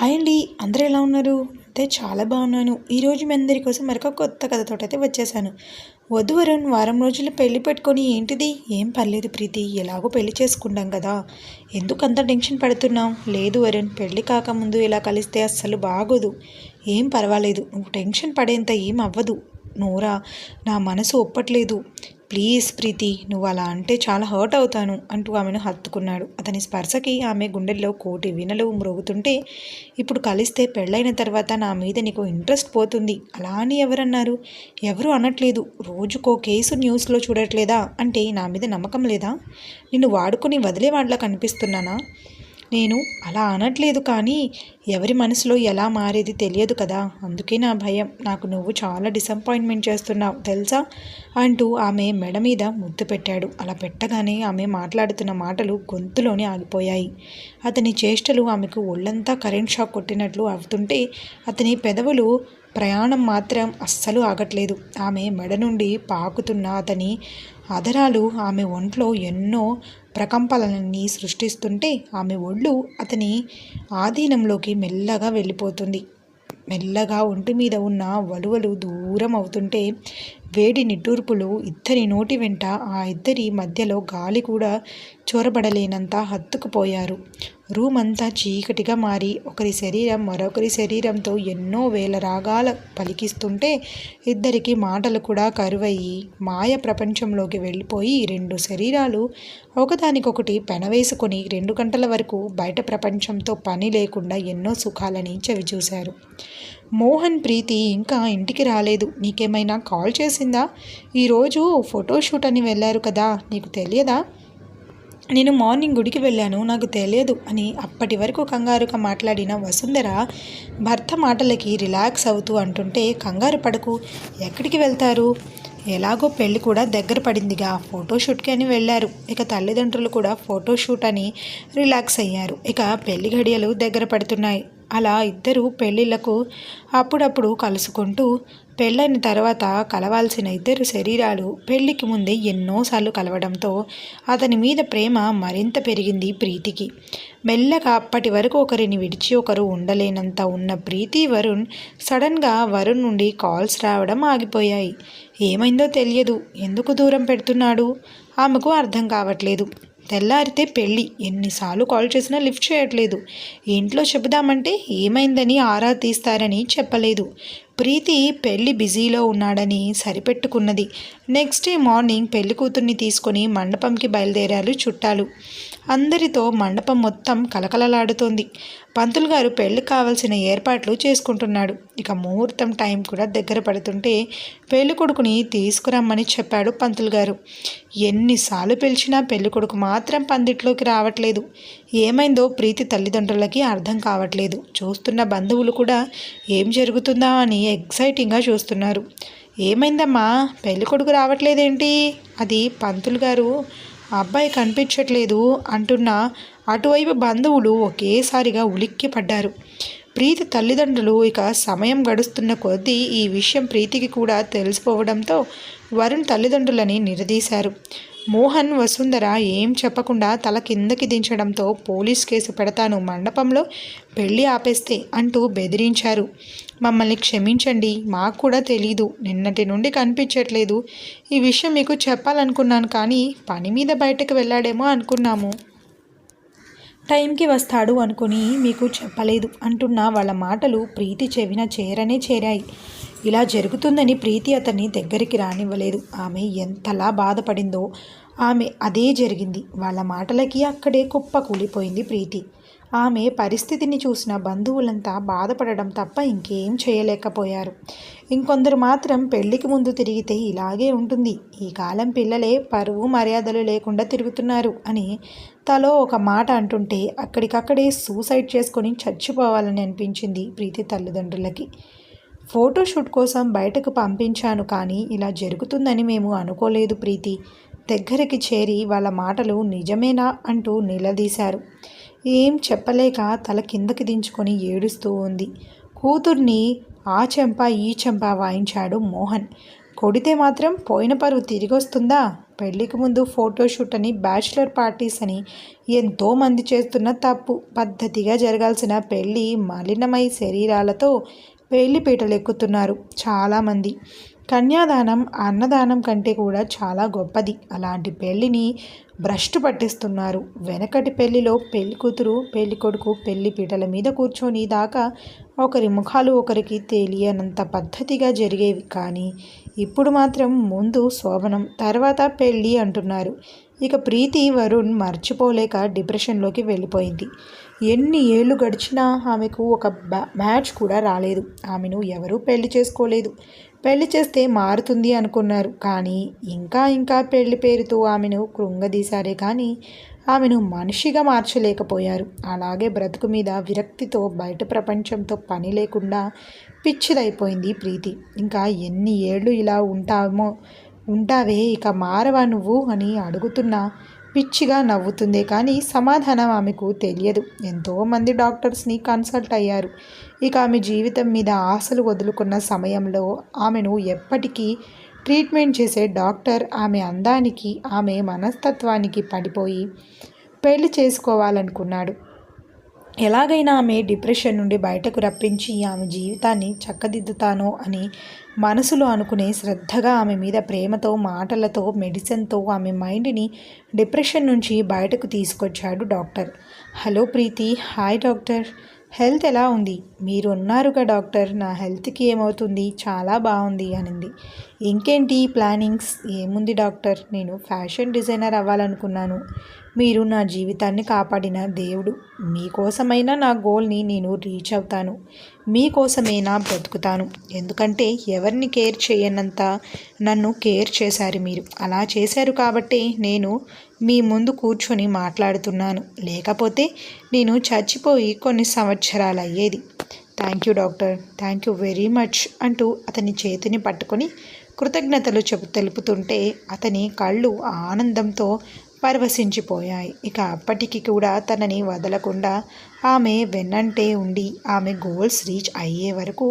Hi అండి. అందరూ ఎలా ఉన్నారు? అయితే చాలా బాగున్నాను. ఈరోజు మీ అందరి కోసం మరొక కొత్త కథతో అయితే వచ్చేసాను. వధు వరుణ్ వారం రోజులు పెళ్ళి పెట్టుకొని ఏంటిది? ఏం పర్లేదు ప్రీతి. ఎలాగో పెళ్ళి చేసుకుంటాం కదా. ఎందుకు అంత టెన్షన్ పడుతున్నావు? లేదు వరుణ్ పెళ్ళి కాకముందు ఇలా కలిస్తే అస్సలు బాగోదు. ఏం పర్వాలేదు. నువ్వు టెన్షన్ పడేంత ఏం అవ్వదు. నోరా నా మనసు ఒప్పట్లేదు. ప్లీజ్ ప్రీతి నువ్వు అలా అంటే చాలా హర్ట్ అవుతాను అంటూ ఆమెను హత్తుకున్నాడు. అతని స్పర్శకి ఆమె గుండెల్లో కోటి వినలు మ్రోగుతుంటే ఇప్పుడు కలిస్తే పెళ్ళైన తర్వాత నా మీద నీకు ఇంట్రెస్ట్ పోతుంది. అలా అని ఎవరన్నారు? ఎవరు అనట్లేదు. రోజుకో కేసు న్యూస్లో చూడట్లేదా? అంటే నా మీద నమ్మకం లేదా? నిన్ను వాడుకొని వదిలేవాడిలా కనిపిస్తున్నానా? నేను అలా అనట్లేదు కానీ ఎవరి మనసులో ఎలా మారేది తెలియదు కదా. అందుకే నా భయం. నాకు నువ్వు చాలా డిసప్పాయింట్మెంట్ చేస్తున్నావు తెలుసా? అంటూ ఆమె మెడ మీద ముద్దు పెట్టాడు. అలా పెట్టగానే ఆమె మాట్లాడుతున్న మాటలు గొంతులోనే ఆగిపోయాయి. అతని చేష్టలు ఆమెకు ఒళ్ళంతా కరెంట్ షాక్ కొట్టినట్లు అవుతుంటే అతని పెదవులు ప్రయాణం మాత్రం అస్సలు ఆగట్లేదు. ఆమె మెడ నుండి పాకుతున్న అతని అదరాలు ఆమె ఒంట్లో ఎన్నో ప్రకంపనలన్నీ సృష్టిస్తుంటే ఆమె ఒళ్ళు అతని ఆధీనంలోకి మెల్లగా వెళ్ళిపోతుంది. మెల్లగా ఒంటి మీద ఉన్న వలువలు దూరం అవుతుంటే వేడి నిట్టూర్పులు ఇద్దరి నోటి వెంట ఆ ఇద్దరి మధ్యలో గాలి కూడా చొరబడలేనంత హత్తుకుపోయారు. రూమ్ అంతా చీకటిగా మారి ఒకరి శరీరం మరొకరి శరీరంతో ఎన్నో వేల రాగాల పలికిస్తుంటే ఇద్దరికి మాటలు కూడా కరువయ్యి మాయ ప్రపంచంలోకి వెళ్ళిపోయి రెండు శరీరాలు ఒకదానికొకటి పెనవేసుకొని రెండు గంటల వరకు బయట ప్రపంచంతో పని లేకుండా ఎన్నో సుఖాలని చవిచూశారు. మోహన్ ప్రీతి ఇంకా ఇంటికి రాలేదు. నీకేమైనా కాల్ చేసిందా? ఈరోజు ఫోటోషూట్ అని వెళ్ళారు కదా నీకు తెలియదా? నేను మార్నింగ్ గుడికి వెళ్ళాను నాకు తెలియదు అని అప్పటి వరకు కంగారుగా మాట్లాడిన వసుంధర భర్త మాటలకి రిలాక్స్ అవుతూ అంటుంటే కంగారు పడకు ఎక్కడికి వెళ్తారు? ఎలాగో పెళ్ళి కూడా దగ్గర పడిందిగా ఫోటోషూట్కి అని వెళ్ళారు. ఇక తల్లిదండ్రులు కూడా ఫోటోషూట్ అని రిలాక్స్ అయ్యారు. ఇక పెళ్ళి ఘడియలు దగ్గర పడుతున్నాయి. అలా ఇద్దరు పెళ్ళిళ్ళకు అప్పుడప్పుడు కలుసుకుంటూ పెళ్ళైన తర్వాత కలవాల్సిన ఇద్దరు శరీరాలు పెళ్ళికి ముందే ఎన్నోసార్లు కలవడంతో అతని మీద ప్రేమ మరింత పెరిగింది ప్రీతికి. మెల్లగా అప్పటి వరకు ఒకరిని విడిచి ఒకరు ఉండలేనంత ఉన్న ప్రీతి వరుణ్ సడన్గా వరుణ్ నుండి కాల్స్ రావడం ఆగిపోయాయి. ఏమైందో తెలియదు. ఎందుకు దూరం పెడుతున్నాడు? ఆమెకు అర్థం కావట్లేదు. తెల్లారితే పెళ్ళి. ఎన్నిసార్లు కాల్ చేసినా లిఫ్ట్ చేయట్లేదు. ఇంట్లో చెబుదామంటే ఏమైందని ఆరా తీస్తారని చెప్పలేదు. ప్రీతి పెళ్ళి బిజీలో ఉన్నాడని సరిపెట్టుకున్నది. నెక్స్ట్ డే మార్నింగ్ పెళ్ళి కూతుర్ని తీసుకొని మండపంకి బయలుదేరారు చుట్టాలు. అందరితో మండపం మొత్తం కలకలలాడుతోంది పంతులు గారు పెళ్ళి కావాల్సిన ఏర్పాట్లు చేసుకుంటున్నాడు. ఇక ముహూర్తం టైం కూడా దగ్గర పడుతుంటే పెళ్ళి కొడుకుని తీసుకురమ్మని చెప్పాడు పంతులు గారు. ఎన్నిసార్లు పిలిచినా పెళ్ళి కొడుకు మాత్రం పందిట్లోకి రావట్లేదు. ఏమైందో ప్రీతి తల్లిదండ్రులకి అర్థం కావట్లేదు. చూస్తున్న బంధువులు కూడా ఏం జరుగుతుందా అని ఎగ్జైటింగ్గా చూస్తున్నారు. ఏమైందమ్మా? పెళ్ళి కొడుకు రావట్లేదేంటి? అది పంతులు గారు అబ్బాయి కనిపించట్లేదు అంటున్న అటువైపు బంధువులు ఒకేసారిగా ఉలిక్కి పడ్డారు. ప్రీతి తల్లిదండ్రులు ఇక సమయం గడుస్తున్న కొద్దీ ఈ విషయం ప్రీతికి కూడా తెలిసిపోవడంతో వరుణ్ తల్లిదండ్రులని నిలదీశారు. మోహన్ వసుంధర ఏం చెప్పకుండా తల కిందకి దించడంతో పోలీస్ కేసు పెడతాను మండపంలో పెళ్ళి ఆపేస్తే అంటూ బెదిరించారు. మమ్మల్ని క్షమించండి మాకు కూడా తెలీదు నిన్నటి నుండి కనిపించట్లేదు. ఈ విషయం మీకు చెప్పాలనుకున్నాను కానీ పని మీద బయటకు వెళ్ళాడేమో అనుకున్నాము. టైంకి వస్తాడు అనుకుని మీకు చెప్పలేదు అంటున్న వాళ్ళ మాటలు ప్రీతి చెవిన చేరనే చేరాయి. ఇలా జరుగుతుందని ప్రీతి అతన్ని దగ్గరికి రానివ్వలేదు. ఆమె ఎంతలా బాధపడిందో ఆమె అదే జరిగింది. వాళ్ళ మాటలకి అక్కడే కుప్ప కూలిపోయింది ప్రీతి. ఆమె పరిస్థితిని చూసిన బంధువులంతా బాధపడడం తప్ప ఇంకేం చేయలేకపోయారు. ఇంకొందరు మాత్రం పెళ్ళికి ముందు తిరిగితే ఇలాగే ఉంటుంది. ఈ కాలం పిల్లలే పరువు మర్యాదలు లేకుండా తిరుగుతున్నారు అని తలో ఒక మాట అంటుంటే అక్కడికక్కడే సూసైడ్ చేసుకొని చచ్చిపోవాలని అనిపించింది ప్రీతి తల్లిదండ్రులకి. ఫోటోషూట్ కోసం బయటకు పంపించాను కానీ ఇలా జరుగుతుందని మేము అనుకోలేదు ప్రీతి. దగ్గరికి చేరి వాళ్ళ మాటలు నిజమేనా అంటూ నిలదీశారు. ఏం చెప్పలేక తల కిందకి దించుకొని ఏడుస్తూ ఉంది. కూతుర్ని ఆ చెంప ఈ చెంప వాయించాడు మోహన్. కొడితే మాత్రం పోయిన పరువు తిరిగి వస్తుందా పెళ్ళికి ముందు ఫోటోషూట్ అని బ్యాచిలర్ పార్టీస్ అని ఎంతోమంది చేస్తున్న తప్పు. పద్ధతిగా జరగాల్సిన పెళ్ళి మలినమై శరీరాలతో పెళ్ళి పీటలు ఎక్కుతున్నారు చాలామంది. కన్యాదానం అన్నదానం కంటే కూడా చాలా గొప్పది. అలాంటి పెళ్ళిని భ్రష్టు పట్టిస్తున్నారు. వెనకటి పెళ్ళిలో పెళ్ళి కూతురు పెళ్ళి కొడుకు పెళ్ళి పీటల మీద కూర్చొని దాకా ఒకరి ముఖాలు ఒకరికి తెలియనంత పద్ధతిగా జరిగేవి. కానీ ఇప్పుడు మాత్రం ముందు శోభనం తర్వాత పెళ్ళి అంటున్నారు. ఇక ప్రీతి వరుణ్ మర్చిపోలేక డిప్రెషన్లోకి వెళ్ళిపోయింది. ఎన్ని ఏళ్ళు గడిచినా ఆమెకు ఒక మ్యాచ్ కూడా రాలేదు. ఆమెను ఎవరూ పెళ్ళి చేసుకోలేదు. పెళ్ళి చేస్తే మారుతుంది అనుకున్నారు. కానీ ఇంకా ఇంకా పెళ్ళి పేరుతో ఆమెను కృంగదీశారే కానీ ఆమెను మనిషిగా మార్చలేకపోయారు. అలాగే బ్రతుకు మీద విరక్తితో బయట ప్రపంచంతో పని లేకుండా పిచ్చిదైపోయింది ప్రీతి. ఇంకా ఎన్ని ఏళ్ళు ఇలా ఉంటామో ఉంటావే ఇక మారవా నువ్వు అని అడుగుతున్నా పిచ్చిగా నవ్వుతుందే కానీ సమాధానం ఆమెకు తెలియదు. ఎంతోమంది డాక్టర్స్ని కన్సల్ట్ అయ్యారు. ఇక ఆమె జీవితం మీద ఆశలు వదులుకున్న సమయంలో ఆమెను ఎప్పటికీ ట్రీట్మెంట్ చేసే డాక్టర్ ఆమె అందానికి ఆమె మనస్తత్వానికి పడిపోయి పెళ్ళి చేసుకోవాలనుకున్నాడు. ఎలాగైనా ఆమె డిప్రెషన్ నుండి బయటకు రప్పించి ఆమె జీవితాన్ని చక్కదిద్దుతానో అని మనసులో అనుకునే శ్రద్ధగా ఆమె మీద ప్రేమతో మాటలతో మెడిసిన్తో ఆమె మైండ్ని డిప్రెషన్ నుంచి బయటకు తీసుకొచ్చాడు doctor. Hello Preethi hi doctor. Health ఎలా ఉంది? మీరు ఉన్నారుగా డాక్టర్. నా హెల్త్కి ఏమవుతుంది? చాలా బాగుంది అనింది. ఇంకేంటి ప్లానింగ్స్? ఏముంది డాక్టర్? నేను ఫ్యాషన్ డిజైనర్ అవ్వాలనుకున్నాను. మీరు నా జీవితాన్ని కాపాడిన దేవుడు. మీకోసమైనా నా గోల్ని నేను రీచ్ అవుతాను. మీకోసమైనా బ్రతుకుతాను. ఎందుకంటే ఎవరిని కేర్ చేయనంత నన్ను కేర్ చేశారు మీరు. అలా చేశారు కాబట్టి నేను మీ ముందు కూర్చొని మాట్లాడుతున్నాను. లేకపోతే నేను చచ్చిపోయి కొన్ని సంవత్సరాలు అయ్యేది thank you doctor. Thank you very much అంటూ అతని చేతిని పట్టుకొని కృతజ్ఞతలు చెప్పు తెలుపుతుంటే అతని కళ్ళు ఆనందంతో పరవశించిపోయాయి. ఇక అప్పటికి కూడా తనని వదలకుండా ఆమె వెన్నంటే ఉండి ఆమె గోల్స్ రీచ్ అయ్యే వరకు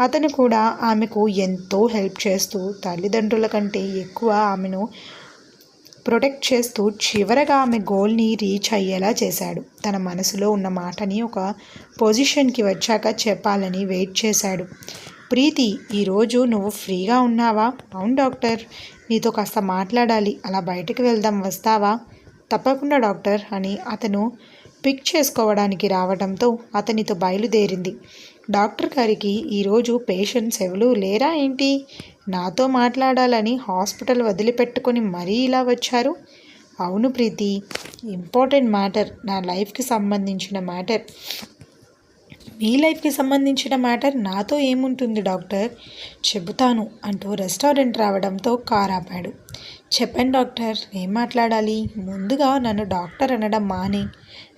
అతను కూడా ఆమెకు ఎంతో హెల్ప్ చేస్తూ తల్లిదండ్రుల కంటే ఎక్కువ ఆమెను ప్రొటెక్ట్ చేస్తూ చివరగా ఆమె గోల్ని రీచ్ అయ్యేలా చేశాడు. తన మనసులో ఉన్న మాటని ఒక పొజిషన్కి వచ్చాక చెప్పాలని వెయిట్ చేశాడు. ప్రీతి ఈరోజు నువ్వు ఫ్రీగా ఉన్నావా? అవును డాక్టర్. నీతో కాస్త మాట్లాడాలి. అలా బయటకు వెళ్దాం వస్తావా? తప్పకుండా డాక్టర్ అని అతను పిక్ చేసుకోవడానికి రావడంతో అతనితో బయలుదేరింది. డాక్టర్ గారికి ఈరోజు పేషెంట్స్ ఎవరు లేరా ఏంటి? నాతో మాట్లాడాలని హాస్పిటల్ వదిలిపెట్టుకొని మరీ ఇలా వచ్చారు? అవును ప్రీతి ఇంపార్టెంట్ మ్యాటర్. నా లైఫ్కి సంబంధించిన మ్యాటర్. మీ లైఫ్కి సంబంధించిన మ్యాటర్ నాతో ఏముంటుంది డాక్టర్? చెబుతాను అంటూ రెస్టారెంట్ రావడంతో కార్ ఆపాడు. చెప్పండి డాక్టర్ ఏం మాట్లాడాలి? ముందుగా నన్ను డాక్టర్ అనడం మానే.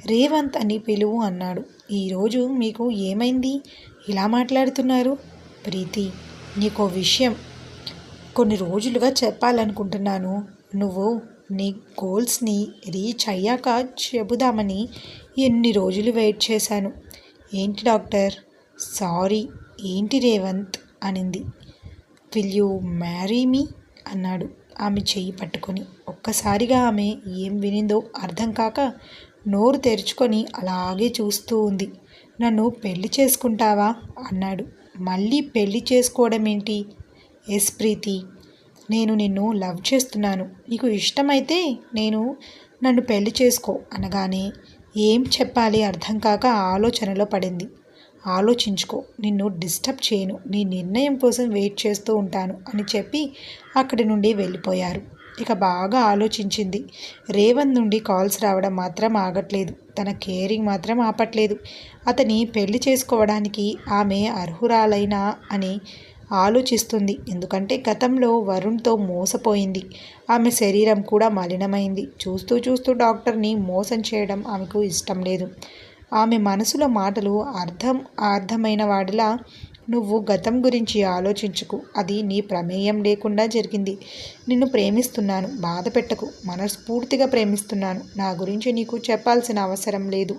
రేవంత్ అని పిలువు అన్నాడు. ఈరోజు మీకు ఏమైంది? ఇలా మాట్లాడుతున్నారు? ప్రీతి నీకో విషయం. కొన్ని రోజులుగా చెప్పాలనుకుంటున్నాను. నువ్వు నీ గోల్స్ని రీచ్ అయ్యాక చెబుదామని ఎన్ని రోజులు వెయిట్ చేశాను. ఏంటి డాక్టర్? సారీ ఏంటి రేవంత్? అనింది. Will you marry me? అన్నాడు ఆమె చెయ్యి పట్టుకొని. ఒక్కసారిగా ఆమె ఏం వినిందో అర్థం కాక నోరు తెరుచుకొని అలాగే చూస్తూ ఉంది. నన్ను పెళ్ళి చేసుకుంటావా? అన్నాడు. మళ్ళీ పెళ్ళి చేసుకోవడం ఏంటి ఎస్ ప్రీతి నేను నిన్ను లవ్ చేస్తున్నాను. నీకు ఇష్టమైతే నేను నన్ను పెళ్ళి చేసుకో అనగానే ఏం చెప్పాలి అర్థం కాక ఆలోచనలో పడింది. ఆలోచించుకో నిన్ను డిస్టర్బ్ చేయను నీ నిర్ణయం కోసం వెయిట్ చేస్తూ ఉంటాను అని చెప్పి అక్కడి నుండి వెళ్ళిపోయారు. ఇక బాగా ఆలోచించింది. రేవంత్ నుండి కాల్స్ రావడం మాత్రం ఆగట్లేదు. తన కేరింగ్ మాత్రం ఆపట్లేదు. అతని పెళ్ళి చేసుకోవడానికి ఆమె అర్హురాలైనా అని ఆలోచిస్తుంది. ఎందుకంటే గతంలో వరుణ్తో మోసపోయింది. ఆమె శరీరం కూడా మలినమైంది. చూస్తూ చూస్తూ డాక్టర్ని మోసం చేయడం ఆమెకు ఇష్టం లేదు. ఆమె మనసులో మాటలు అర్థం అర్థమైన వాడిలా నువ్వు గతం గురించి ఆలోచించుకు. అది నీ ప్రమేయం లేకుండా జరిగింది. నిన్ను ప్రేమిస్తున్నాను. బాధ పెట్టకు. మనస్ఫూర్తిగా ప్రేమిస్తున్నాను. నా గురించి నీకు చెప్పాల్సిన అవసరం లేదు.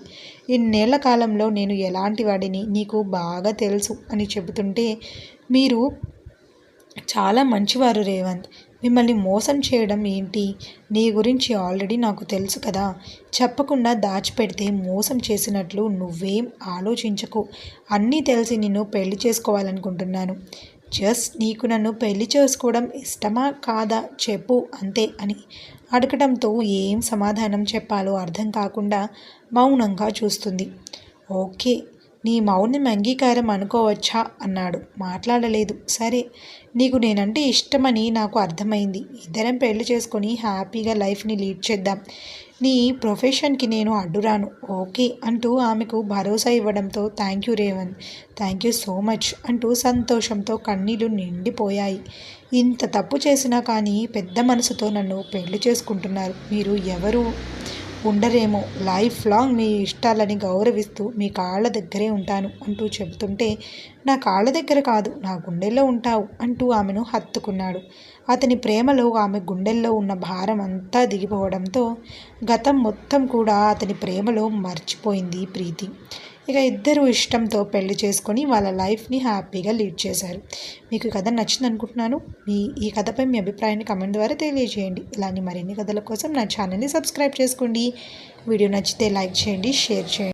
ఇన్నేళ్ళ కాలంలో నేను ఎలాంటి వాడిని నీకు బాగా తెలుసు అని చెబుతుంటే మీరు చాలా మంచివారు రేవంత్. మిమ్మల్ని మోసం చేయడం ఏంటి? నీ గురించి ఆల్రెడీ నాకు తెలుసు కదా. చెప్పకుండా దాచిపెడితే మోసం చేసినట్లు నువ్వేం ఆలోచించకు. అన్నీ తెలిసి నిన్ను పెళ్ళి చేసుకోవాలనుకుంటున్నాను. జస్ట్ నీకు నన్ను పెళ్ళి చేసుకోవడం ఇష్టమా కాదా చెప్పు అంతే అని అడగడంతో ఏం సమాధానం చెప్పాలో అర్థం కాకుండా మౌనంగా చూస్తుంది. ఓకే నీ మౌనం అంగీకారం అనుకోవచ్చా? అన్నాడు. మాట్లాడలేదు. సరే నీకు నేనంటే ఇష్టమని నాకు అర్థమైంది. ఇద్దరం పెళ్ళి చేసుకొని హ్యాపీగా లైఫ్ని లీడ్ చేద్దాం. నీ ప్రొఫెషన్కి నేను అడ్డురాను. ఓకే అంటూ ఆమెకు భరోసా ఇవ్వడంతో thank you Revanth. Thank you so much అంటూ సంతోషంతో కన్నీళ్ళు నిండిపోయాయి. ఇంత తప్పు చేసినా కానీ పెద్ద మనసుతో నన్ను పెళ్ళి చేసుకుంటున్నారు. మీరు ఎవరు? ఉండరేమో. లైఫ్ లాంగ్ మీ ఇష్టాలని గౌరవిస్తూ మీ కాళ్ళ దగ్గరే ఉంటాను అంటూ చెబుతుంటే నా కాళ్ళ దగ్గర కాదు నా గుండెల్లో ఉంటావు అంటూ ఆమెను హత్తుకున్నాడు. అతని ప్రేమలో ఆమె గుండెల్లో ఉన్న భారం అంతా దిగిపోవడంతో గతం మొత్తం కూడా అతని ప్రేమలో మర్చిపోయింది ప్రీతి. ఇక ఇద్దరు ఇష్టంతో పెళ్ళి చేసుకొని వాళ్ళ లైఫ్ని హ్యాపీగా లీడ్ చేశారు. మీకు కథ నచ్చింది అనుకుంటున్నాను. మీ ఈ కథపై మీ అభిప్రాయాన్ని కమెంట్ ద్వారా తెలియజేయండి. ఇలాంటి మరిన్ని కథల కోసం నా ఛానల్ని సబ్స్క్రైబ్ చేసుకోండి. వీడియో నచ్చితే లైక్ చేయండి షేర్ చేయండి.